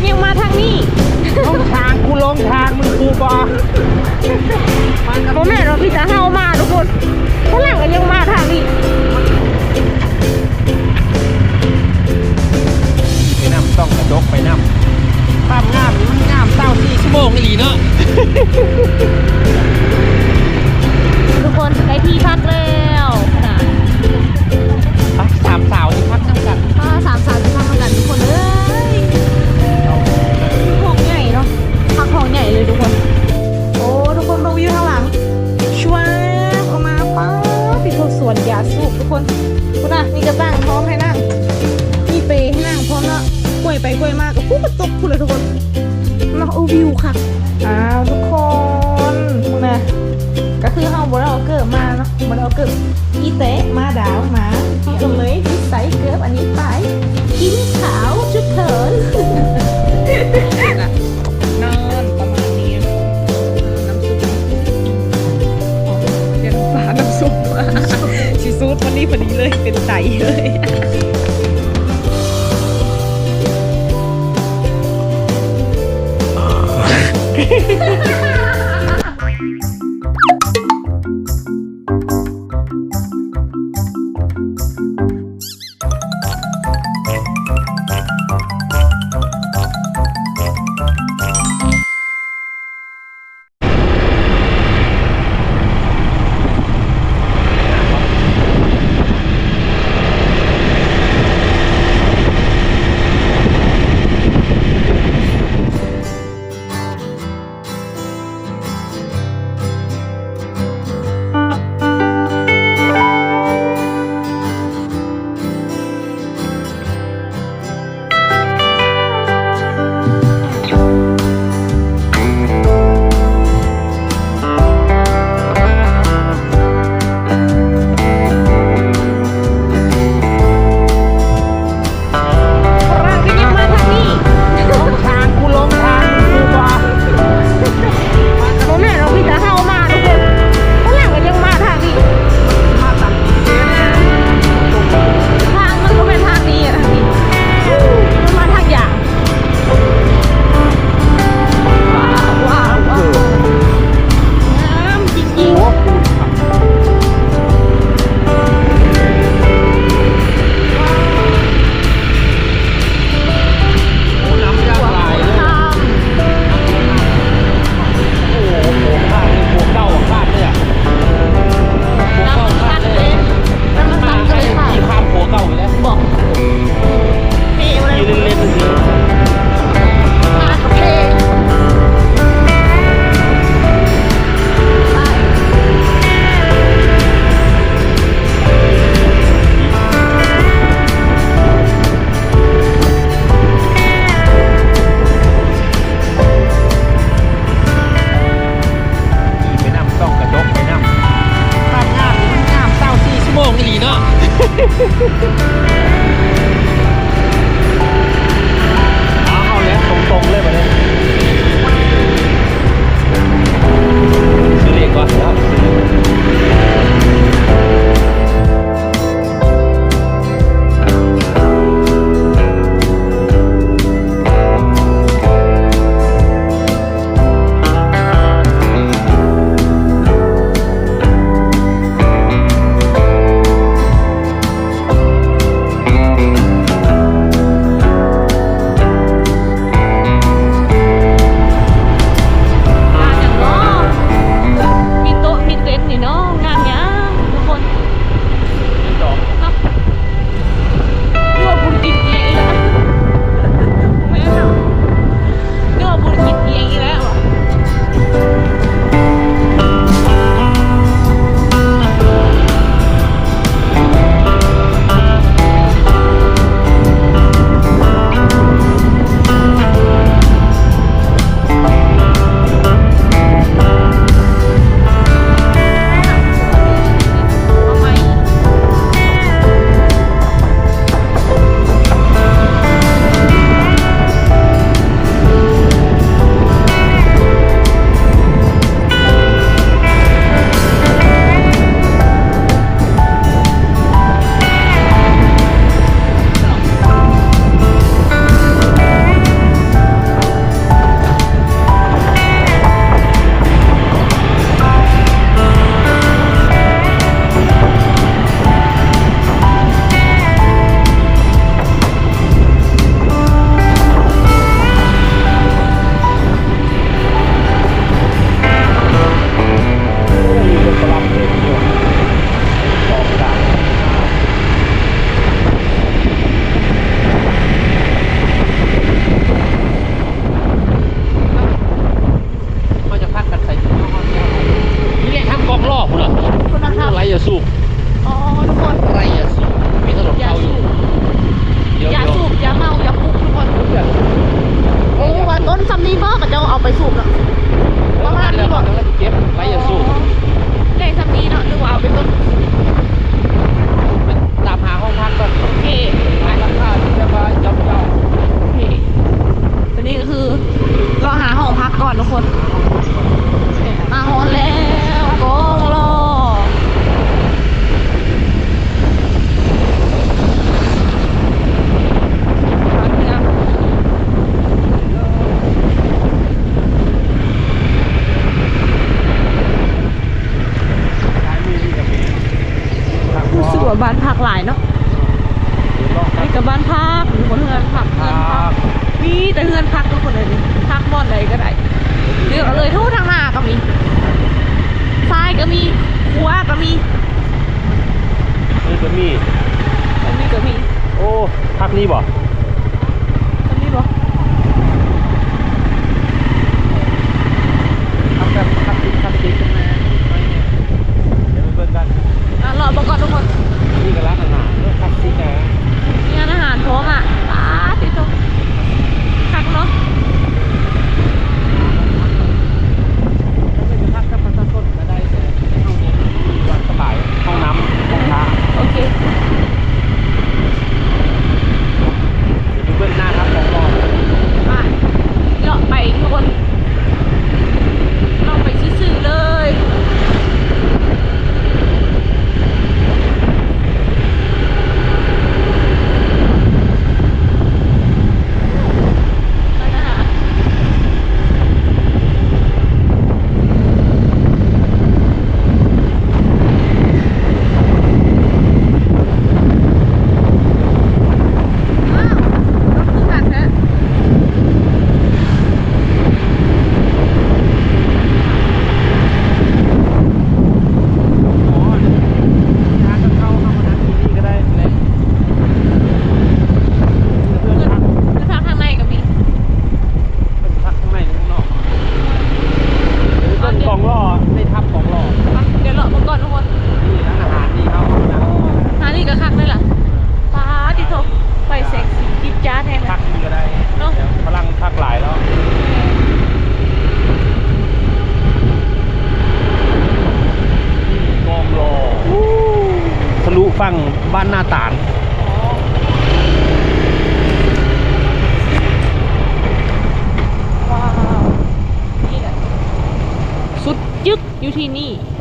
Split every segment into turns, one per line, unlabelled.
ก็ยังมาทางนี้
ลงทางกูลงทางมึงกูบอ
โมแม่เราพี่จะเฮามาทุกคนฝรั่งก็ยังมาทางนี้
ไปนำต้องกระดกไปนำภาพงามนี่มันงามเศร้าสี่ชั่วโมงอีหลีเนาะ
ทุกคนได้ที่พักแล้วนะ
ไปสามสาวที่พักน้ำกัน
ถ้าสามสาวจะทำกั ทุกคนคุณน่ะมีกระตั้งพร้อมให้นั่งมีเปย์ให้นั่งพร้อมแล้วกล้วยไปกล้วยมากก็ปุ๊บก็ตกพูดเลยทุกคนมาโอ้วิวค่ะอ้าวทุกคนคุณน่ะก็คือเฮาบ่ได้เอาเกิดมาเนาะบ่ได้เอาเกิดอีเตะมาดาวมาที่ตรงเลยที่ใส่เกิดอันนี้ไปกินขาวจุดเถิน
ชีซูดวันนี้พอดีเลยเป็น
ใจเล
ยท Ha ha ha ha!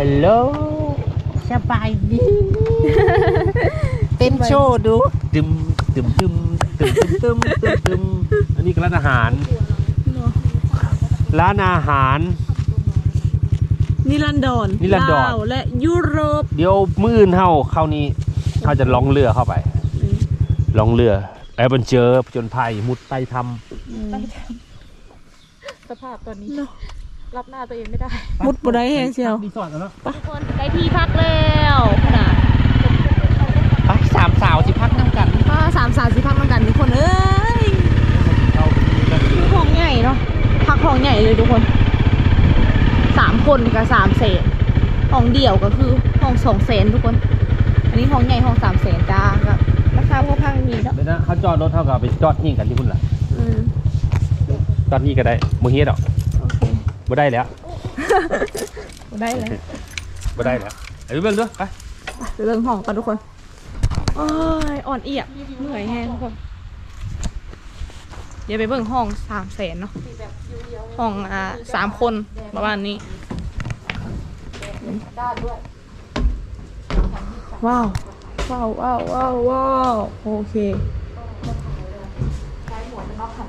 ลโหลสบายดีเป็นโชว์ดูตึมตึมตึมตึมตึมตึมตึมอันนี้ร้านอาหาร ร้านอาหาร
นิลันดอ
นนิลัน
ดอนและยุโรป
เดี๋ยวมื้ออื่นเท่าเข้านี้เฮาจะล่องเรือเข้าไปล่องเรือแอดเวนเจอร์จนภัยมุดไตทำ
สภาพตอนนี้ รับหน้าตัวเองไม่ได้ำ
มุดบ่ได้แฮงเชียว
รีสอร์ทแล้วเนาะ
ทุกคนได้ที่พักแล้วขนาด
ไปสามสาวสิพักน้ำกัน
ป้าสามสามสิพักเหมือนกันทุกคนเอ้ย
เราก็คือ
ห้องใหญ่เนาะพักห้องใหญ่เลยทุกคนสามคนกับสามแสนห้องเดี่ยวก็คือห้องสองแสนทุกคน อันนี้ห้องใหญ่ห้องสามแสนจ้าก็ราคาก็พังดีเนาะ
เดี๋ยวนะเขาจอดรถเท่ากับไปจอดนี่กันที่คุณล่ะ
อืม
จอดนี่ก็ได้บ่เฮ็ดดอก
โอเค
บ่ได้แล้ว
ได้เลย
บ่ได้แล้วไอ้เบิ่งเด้อไป
ไปเริ่มห้องกันทุกคนโอ้ยอ่อนเอียบเหนื่อยแห้งทุกคนเดี๋ยวไปเบิ่งห้องสามแสนเนาะห้องอ่าสามคนประมาณนี้ว้าวว้าวว้าวว้าวว้าวโอเค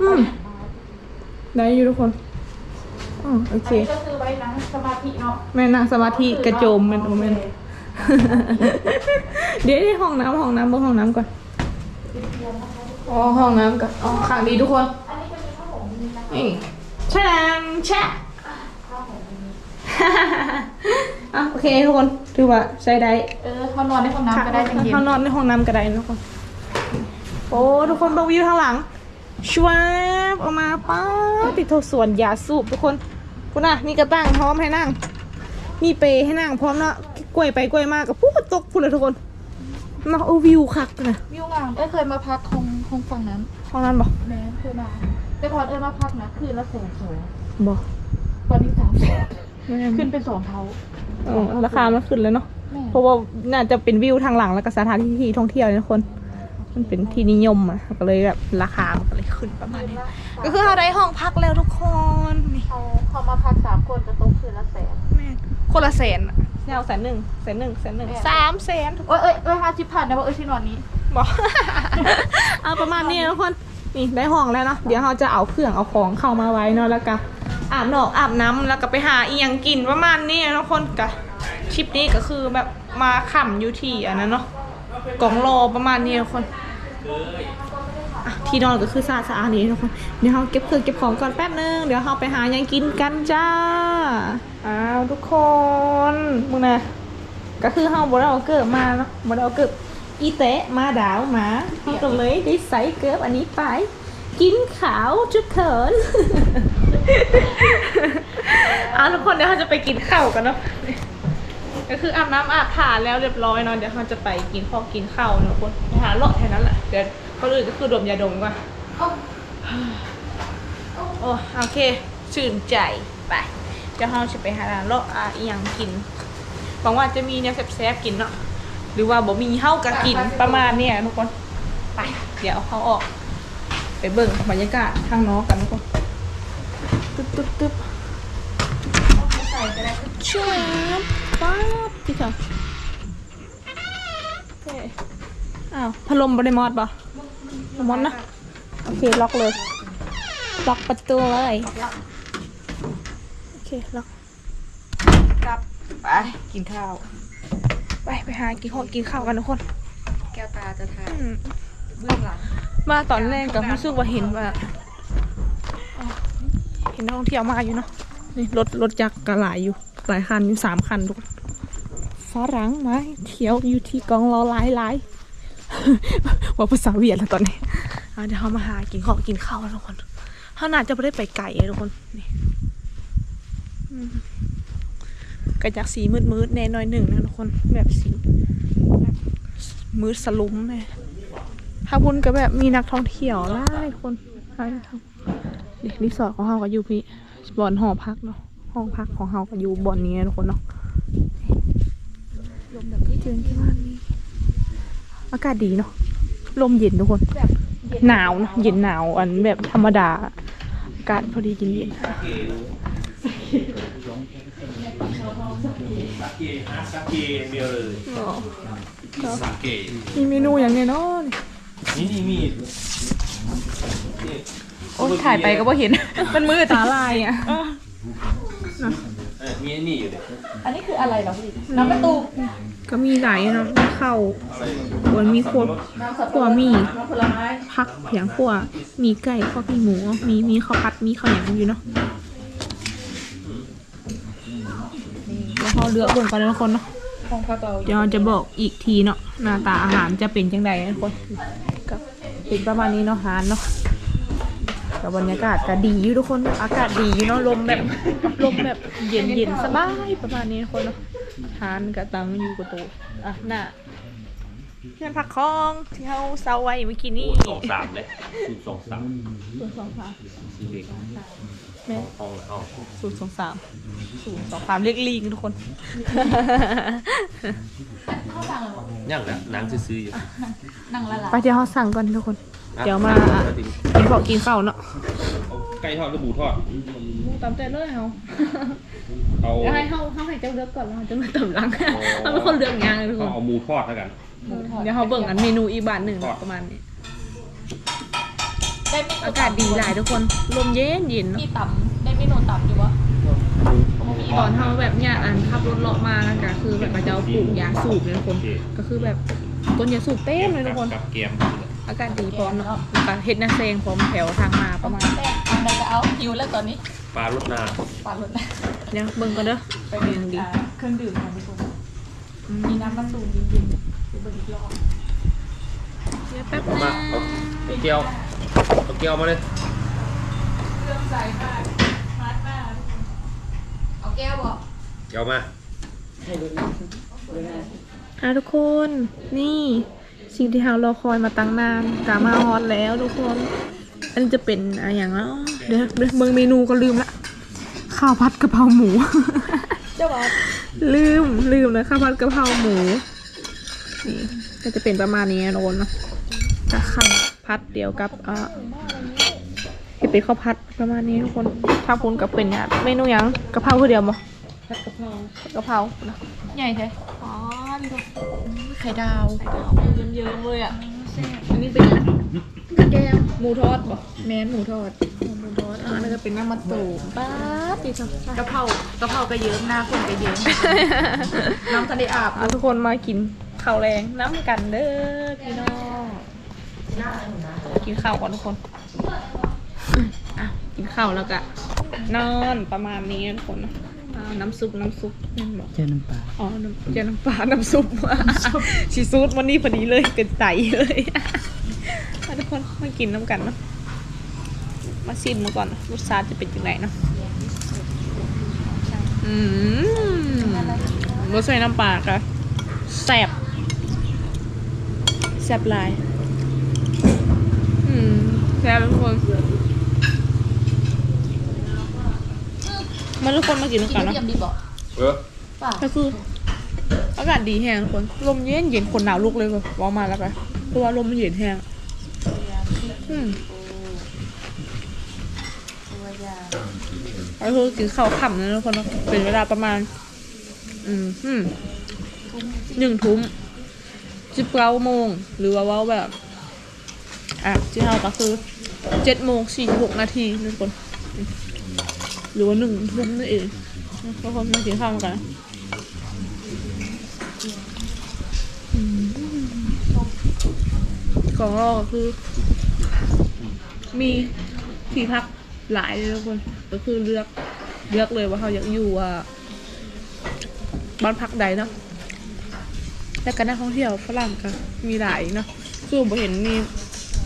อืมได้อยู่ทุกคน อืมโอเค
ก็คือไว้นั่งสมาธิเนาะ
แม่นั่งสมาธิกระโจมแมันโอเมนเดี๋ยวที่ห้องน้ำห้องน้ำเบนห้องน้ำก่อนอ๋อห้องน้ำก่อนอ๋อขังดีทุกคนนี่แช่แช่อะโอเคทุกคนถือว่าใช้ได้
เออเขานอนในห้องน้ำก็ได้จริง
เขานอนในห้องน้ำก็ได้นะทุกคนโอ้ทุกคนดูวิวข้างหลังชวบออกมาป้าดติดโทสวนยาสูบทุกคน คุณน่ะมีกระตั้งพร้อมให้นั่ง มีเปรย์ให้นั่งพร้อมเนาะกล้วยไปกล้วยมากับพูดตกพูดเลยทุกคนเนาะโอ้วิวคักนะ
ๆวิวงามเอ้ยเคยมาพักห้องห้องฝั่งนั้น
ห้องนั้นบอก
แม่เคยมาแต่ก่อนเอ้ยมาพักนะคืนละแสนสอง
บอก
ตอนนี้สามแสน
แม่
ขึ้นเป็นสองเท่า
เออราคามันขึ้นแล้วเนาะ
แม่
เพราะว่าน่าจะเป็นวิวทางหลังแล้วก็สถานที่ที่ท่องเที่ยวเนี่ยทุกคน มันเป็นที่นิยมอะก็เลยแบบราคามันก็เลยขึ้นประมาณนี้ ก็คือเราได้ห้องพักแล้วทุกคนนี่
เขาเขามาพักสามคนจะตกคืนละแสน
แม่คนละแสนอะแนวแสนหนึ่งแสนหนึ่งแสนหนึ่งสามแสนทุกคน
เอ้ยเอ้ยเอ้ยห้าสิบพันนะว่าเอ้ยที่นอนนี้
บอกเอาประมาณนี้นะทุกคนนี่ได้ห้องแล้วเนาะเดี๋ยวเราจะเอาเครื่องเอาของเข้ามาไว้เนาะแล้วก็อาบนอกอาบน้ำแล้วก็ไปหาอีหยังกินประมาณนี้นะทุกคนกะทริปนี้ก็คือแบบมาขำอยู่ที่อันนั้นเนาะ กล่องรอประมาณนี้ทุกคนอะที่นอนก็คือสะอาดสะอาดนี่ทุกคนเดี๋ยวเราเก็บเครื่องเก็บของก่อนแป๊บนึงเดี๋ยวเราไปหายังกินกันจ้าอ้าวทุกคนมึงนะก็คือเราบ่ได้เอาเกิบมาเนาะบ่ได้เอาเกิบอีเตะมาดาวมาเราก็เลยได้ใส่เกิบอันนี้ไป กินขาวจุกเขินเอาทุกคนเดี๋ยวเราจะไปกินข้าวกันเนาะ ก็คืออาบน้ำอาบถ่าแล้วเรียบร้อยเนาะเดี๋ยวเราจะไปกินข้าวกินข้าวเนาะทุกคนไปหาเลาะแถวนั้นแหละเดี๋ยวก็อื่นก็คือดมยาดมก่อนโอ้โอเคชื่นใจไปเดี๋ยวเราจะไปหาร้านเลาะอาอีหยังกินหวังว่าจะมีเนี่ยแซ่บๆกินเนาะหรือว่าบ่มีเฮาก็กินประมาณเนี่ยทุกคนไป เดี๋ยวเขาออก ไปเบิ่งบรรยากาศข้างนอกกันทุกคนตึ๊บตึ๊บตึ๊บ ช่วยป๊าบพี่เถอะโอเคอ้าวพัดลมบริมอดปะบริมอดนะ โอเค ล็อกเลย ล็อกประตูเลย โอเค ล็อก กลับ ไป กินข้าว ไปไปหากินข้าวกินข้าวกันทุกคน
แก้วตาจะทาน
อืม
เบื้องหลัง
มาตอนแรกก็รู้สึกว่าเห็นว่าอ๋อเห็นนักท่องเที่ยวมาอยู่เนาะ นี่รถรถจักรก็หลายอยู่ หลายคันอยู่สามคันทุกคนฝรั่งมาเที่ยวอยู่ที่กองรอหลายหลายว่าภาษาเวียดแล้วตอนนี้เดี๋ยวเขามาหากินข้าวกินข้าวทุกคนเขาน่าจะไม่ได้ไปไก่ทุกคนนี่กระจากสีมืดมืดๆแน่น้อยหนึ่งนะทุกคนแบบสีแบบมืดสลุมเลยถ้าพุ่นก็แบบมีนักท่องเที่ยวหลายคนหลายคนนี่รีสอร์ทของเฮาก็อยู่พี่ บ่อนหอพักเนาะห้องพักของเฮาก็อยู่บ่อนนี้ทุกคนเนาะลมแบบที่เจอที่บ้านนี้อากาศดีเนาะลมเย็นทุกคน หนาวเนาะเย็นหนาวอันแบบธรรมดาอากาศพอดีเย็นเย็น
สาเกฮะสาเกเดียวเลย
ๆอ๋อ
สาเก
มีเมนูอย่างเนี้ยเนาะนี่
นี่นี่มีดนี่
โอ้ถ่ายไปก็บ่เห็น มันมืด
สาลายอะ
เออมีไอ้นี่อยู่เลย
อันนี้คืออะไรเหรอพี่น้ำประตู
ก็มีหลายเนาะมีข้าว
อะไร
บนมีโคตร
น้ำสับ
ขัวหมี
น้ำผลไม้
ผักเพียงขัวมีไก่ข้าวมีหมู มีมีข้าวผัดมีข้าวหยางอยู่เนาะแล้วเขาเลือกเบิ่งกันนะทุกคนเนาะ
ของพระเบา
เดี๋ยวจะบอกอีกทีเนาะหน้าตาอาหารจะเป็นจังใดนะทุกคนก็ เป็นประมาณนี้เนาะอาหารเนาะกับบรรยากาศก็ดีอยู่ทุกคนอากาศดีอยู่เนาะลมแบบลมแบบเย็นเย็นๆสบายประมาณนี้ทุกคนเนาะอาหารก็ตังอยู่กับตัวอะหน้าเพื่อนผักคองที่เขาเซาไว้เมื่อกี้นี่
สองสามเลยสูตรสองสาม
ศูนย์สองสาม
สีเด็ก
แม่
ห้องห้อง
ศูนย์สองสามศูนย์สองสามเรียกลิงทุกคน
ย่างแล้วนางซื้อๆอยู่
นั่งละลาย
ไปเดี๋ยวเขาสั่งก่อนทุกคน เดี๋ยวมา
อะ
กินข้าวกินข้าวเนาะ
ไก่ทอดหรือหมูทอด
ตามใจเลยเขา
เอา
เดี๋ยวให้เขาเขาให้เจ้าเลือกก่อนแล้วเขาจะมาตำหลัง
อ๋อ
เขาเป็นคนเลือกงานเลยทุกค
เอา
น
เอาหมูทอดแล้วกัน
เดี๋ยวเขาเบิ่งอันเมนูอีกบาทหนึ่ง
ทอด
ประมาณนี้
ได้เมนู
อากาศดีหลายทุกคน ลมเย็นเย็นเนาะ
มีต่ำได้เมนูต่ำอยู่วะ
ตอนเขาแบบเนี่ยอันขับรถเลาะมานะก็คือแบบมาจะเอาปลูกยาสูบเลยทุกคน
โอเค
ก็คือแบบต้นยาสูบเต็มเลยทุกคน
กับแกม
อากาศดีพร้อมเนาะแล้วก็เฮ็ดนาเซงพร้อมแถวทางมาประมาณ
แม่อันใดก็เอาหิวแล้วตอนนี้
ปลารสนา
ปาดรถ
เดี๋ยวเบิ่งก่อนเด้อ
ไป
เรี
เรี
ย
ย
ง
น
ดี
เครื่องดื่มของทุกคนมีน้ำมะตูมเย็นๆดูบริกรอบ
เดี๋ยวแป๊บ
เอา
นึ
มางเอาเอาเกี๊ยว เอาเกี๊ยวมาเลย
เครื่องใส่มากมาดมากเอาแก้วบอก
เกี๊ยวมา
อะทุกคนนี่สิ่งที่เรารอคอยมาตั้งนานกามาฮอตแล้วทุกคน อันนี้จะเป็นอะไรอย่างเนาะเดี๋ยวเดี๋ยวเบิ่งเมนูก็ลืมละข้าวผัดกะเพราหมู
เจ้าว่า
ลืมลืมเลยข้าวผัดกะเพราหมู นี่ก็จะเป็นประมาณนี้นะทุกคนเนาะกับข้าว ผัดเดียวกับเอ่อที่เป็นข้าวผัดประมาณนี้ทุกคนถ้าคุณกับเป็นเนี่ยเมนูหยังกะเพราคือเดียวมั้
ผัดกะเพรากะ
เพราเนาะ
ใหญ่แท้อ๋อนี่ดูไข่ดาว
เยิ้มๆเลยอะอันนี้เป็น
แก้วหมูทอดบอกแมนหมูทอด
หมูทอดอะอันนี้ก็เป็นน้ำมันตูมป้าดดีจัง
กะเพรากะเพราก็เยิ้มหน้าคนก็เยิ้มน้ำทะเลอาบ
อะทุกคนมากินข้าวแรงน้ำกันเด้อพี่น้อง กินกินข้าวก่อนทุกคนอะกินข้าวแล้วก็นอนประมาณนี้ทุกคนนะอ่าน้ำซุปน้ำซุปนี่บอก
เจอน้ำปลา
อ๋อน้ำเจอน้ำปลาน้ำซุปชีซูดวันนี้พอดีเลยเกินใจเลยอะทุกคนมากินน้ำกันเนาะมาชิมมาก่อนรสชาติจะเป็นยังไงเนาะอืมรสใส่น้ำปลาค่ะแซ่บแซ่บหลายอืม แซ่บทุกคนมาทุกคนมากินน้ำ
กิน
กัน
น้ำ
เนาะ
เยี่ยมดีบอก
เออ
ป่ะ
ก็คืออากาศดีแห้งทุกคน ลมเย็นเย็นคนหนาวลุกเลยแบบว่ามาแล้วไปเพราะว่าลมมันเย็นแห้งอืมก็คือกินข้าวค่ำนะทุกคนเนาะเป็นเวลาประมาณ อืมอืมหนึ่งทุ่มสิบเก้าโมง หรือว่าเว่าแบบ อะที่เราก็คือเจ็ดโมงสี่หกนาทีทุกคนหรือว่าหนึ่งทุ่มนั่นเองทุกคนมากินข้าวกันนะอืมของเราก็คือ มีที่พักหลายเลยทุกคน ก็คือเลือกเลือกเลยว่าเขาอยากอยู่อะบ้านพักใดเนาะแล้วก็นักท่องเที่ยวฝรั่งก็มีหลายเนาะสู้บ่เห็นมี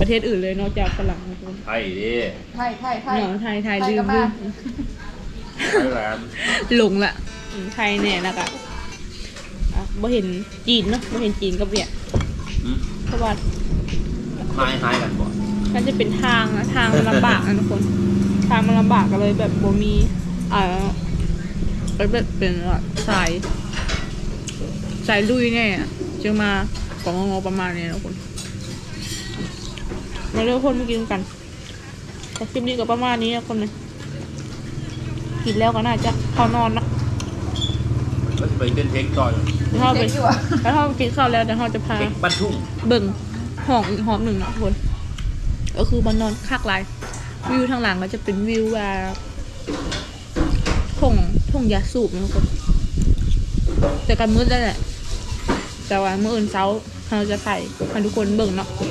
ประเทศอื่นเลยนอกจากฝรั่งนะทุกคน
ไทยดิ
ไทยไทยไทย
เนาะไทยไทย
ไทย
ลื
ก็
ม
มา
ลืม
ไทยแลนด์
หลงละอืมไทยเนี่ยนะกะอะบ่เห็นจีนเนาะบ่เห็นจีนกับเวียด
อืม
เพราะว่า
หายหายกันบ่
มันจะเป็นทางนะทางมันลำบากนะทุกคน ทางมันลำบากก็เลยแบบบ่มีอ่าเป็นแบบเป็นแบบสายสายลุยแน่อะจึงมาของงอประมาณนี้นะทุกคน มาเร็วคนมากินกันแต่คลิปนี้ก็ประมาณนี้นะคนเลยกินแล้วก็น่าจะเข้านอนเนาะ
ก็จะไปเต้นเทคต่อย
แล้วเราไป
เด็กอยู่อะ
แล้วเรากินข้าวแล้วเดี๋ยวเราจะพา
เทคบ้านทุ่ง
เบิ่งห้องอีกห้องหนึ่งเนาะทุกคน ก็คือมันนอนคักหลายวิวทางหลังก็จะเป็นวิวแบบทงทงยาสูบนะทุกคนแต่กันมืดได้แหละแต่ว่าเมื่ออื่นเช้าเราจะถ่ายให้ทุกคนเบิ่งเนาะก็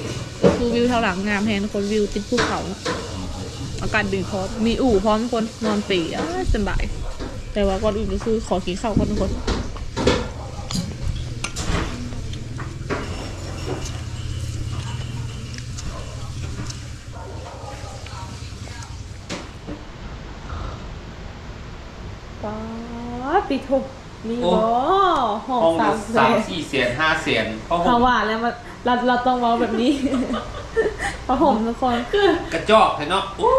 คือวิวทางหลังงามแฮงทุกคนวิวติดภูเขา อากาศดีพร้อมมีอู่พร้อมทุกคนนอนปีอะสบาย แต่ว่าก่อนอื่นก็คือขอกินข้าวก่อนทุกคนป๊าดปิดทุกมีบ่ห้อง
ห้อง
สาม
สาม
แสน
สี่เสียนห้าเสียนเพราะห้
ถ้า
อง
ว่าแล้วมัน เราเราต้องเว้าแบบนี้ เพราะผมทุกคน คือก
ระจอกเลยเนาะอู้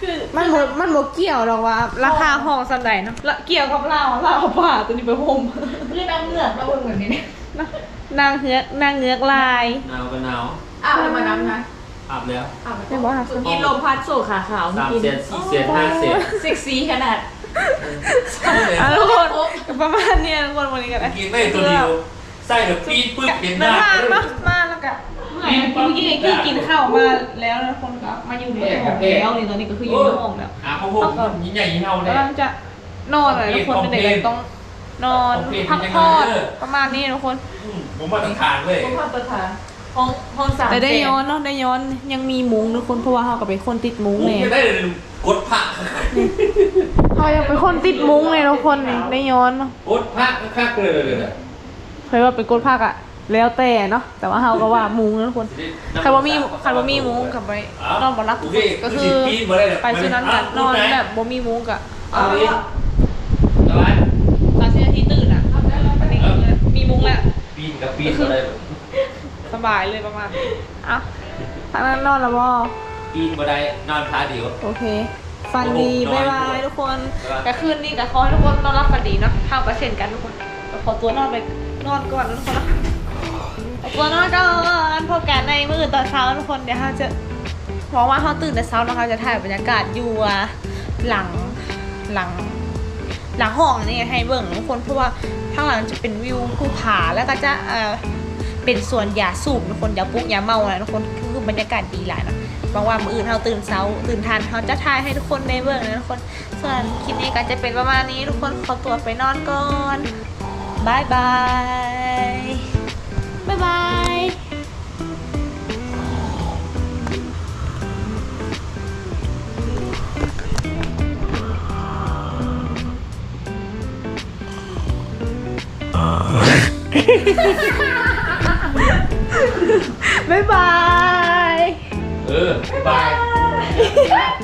คือมันบ่มันบ่เกี่ยวหรอกว่า ราคาห้องสันใดเนาะละเกี่ยวกับเราเราเอาผ้าตัวนี้ไปห่ม
เรื่องน้ำเหงือกเราเบิ่งเหมือนนี้เนี่ย
นางเงือกนางเงือกลาย
หนาวก็หนาว
อ้าวมาน้ำนะ
อาบแล้ว
อ้าว
ไม่บอกค่ะ
กินลมพัดสู่ขาขาว
สามเสียนสี่เสียนห้าเสียน
เซ็กซี่ขนาด
อะทุกคนประมาณเนี้ยทุกคนวันนี้กันนะ
กินได้ตัวเดียว ใส่แบบปีดปึ๊บเห็นห
เดิน
น้า
ทางมามาแล้วก็เมื่อยเมื่อกี้เมื่อกี้กินข้าวมาแล้วนะคนก็มาอยู่ในห้องแล้วนี่ตอนนี้ก็คืออยู่ในห้องแล้ว
อะเขาพูดยิ่งใหญ่ยิ่งเท่าเลย
กำลังจะนอนเลยทุกคนเป็นเด็กเลยต้องนอนพักผ่อนประมาณนี้ทุกคน
อืมผมว่าต้องทานเลย
ผมพัดประธานห้องห้องสาม
แต่ได้ย้อนเนาะได้ย้อนยังมีมุ้งทุกคนเพราะว่าเขาก็เป็นคนติดมุ้ง
ผม
เนี่ย
จะได้เลยกดผัก
เขายังเป็นคนติดมุ้งเลยทุกคนนี่ได้ย้อนเนาะ
กดผักคักเลยเลยเล ย
เคยว่าเป็นกดภาคอะแล้วแต่เนาะแต่ว่าเขาก็ว่ามุ้งนะทุกคนใครว่ามีใครว่ามีมุ้งกับไปนอนบนรักก็คือไปซื้อนั้นกันนอนแบบบ่มีมุ้งกับ
เอา
เอา
ดิอะไร
ตอนที่นาทีตื่นอะอันนี้มีมุ้งแล้ว
ปีนกับปีนอะไร
สบายเลยประมาณอะทางนั้นนอนแล้วบ่
ปีนบ่ได้นอนขาเดียว
โอเคฟันดี
โอ้
บ๊าย
โห
บายทุกคน
บ๊ายบาย
แต่คืนนี้ก็ขอให้ทุกคนนอนรับฝันดีเนาะเท่ากับเช่นกันทุกคนก็ขอตัวนอนไป นอนก่อนนะทุกคนนาะขอตัวนอนก่อนพบกันในมื้อคืนตอนเช้าทุกคนเดี๋ยวเราจะหวังว่าเขาตื่นแต่เช้านะคะจะถ่ายบรรยากาศอยู่หลังหลัง หลังห้องนี่ให้เบิ่งทุกคนเพราะว่าข้างหลังจะเป็นวิวภูผาแล้วก็จะเออเป็นสวนยาสูบทุกคนยาปุ๊กยาเมาอะไรทุกคนคือบรรยากาศดีหลายนะบางวันมื้ออื่นเราตื่นเช้าตื่นทันเขาจะถ่ายให้ทุกคนได้เบิ่งนะทุกคนส่วนคลิปนี้ก็จะเป็นประมาณนี้ทุกคนขอตัวไปนอนก่อน
bye bye. Bye
bye. Bye bye. Ừ, bye bye.